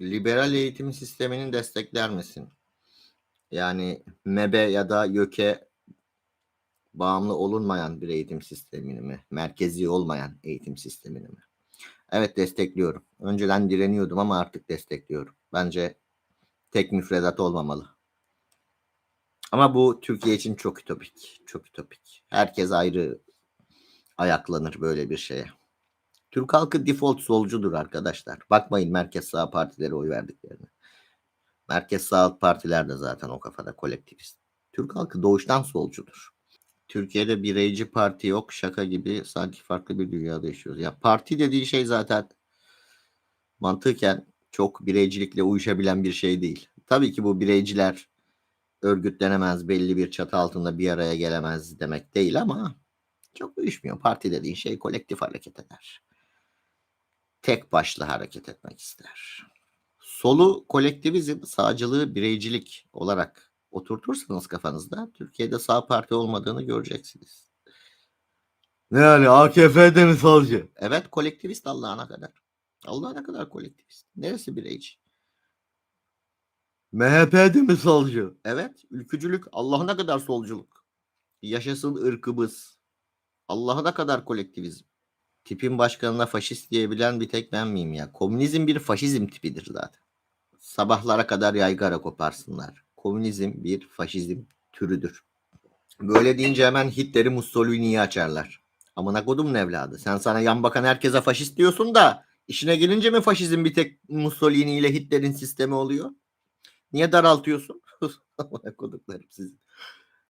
Liberal eğitim sistemini destekler misin? Yani MEB'e ya da YÖK'e bağımlı olunmayan bir eğitim sistemini mi? Merkezi olmayan eğitim sistemini mi? Evet destekliyorum. Önceden direniyordum ama artık destekliyorum. Bence tek müfredat olmamalı. Ama bu Türkiye için çok ütopik. Çok ütopik. Herkes ayrı ayaklanır böyle bir şeye. Türk halkı default solcudur arkadaşlar. Bakmayın merkez sağ partilere oy verdiklerine. Merkez sağ partiler de zaten o kafada kolektivist. Türk halkı doğuştan solcudur. Türkiye'de bireyci parti yok. Şaka gibi sanki farklı bir dünyada yaşıyoruz. Ya parti dediği şey zaten mantıken çok bireycilikle uyuşabilen bir şey değil. Tabii ki bu bireyciler örgütlenemez, belli bir çatı altında bir araya gelemez demek değil ama çok uyuşmuyor. Parti dediğin şey kolektif hareket eder. Tek başlı hareket etmek ister. Solu kolektivizm, sağcılığı bireycilik olarak oturtursanız kafanızda Türkiye'de sağ parti olmadığını göreceksiniz. Ne yani AKP'de mi solcu? Evet kolektivist Allah'ına kadar. Allah'ına kadar kolektivist. Neresi bireyci? MHP'de mi solcu? Evet ülkücülük Allah'ına kadar solculuk. Yaşasın ırkımız. Allah'ına kadar kolektivizm. Tipin başkanına faşist diyebilen bir tek ben miyim ya? Komünizm bir faşizm tipidir zaten. Sabahlara kadar yaygara koparsınlar. Komünizm bir faşizm türüdür. Böyle deyince hemen Hitler'i Mussolini'yi açarlar. Amına kodum evladı. Sen sana yan bakan herkese faşist diyorsun da işine gelince mi faşizm bir tek Mussolini ile Hitler'in sistemi oluyor? Niye daraltıyorsun? Amına koduklarım sizi.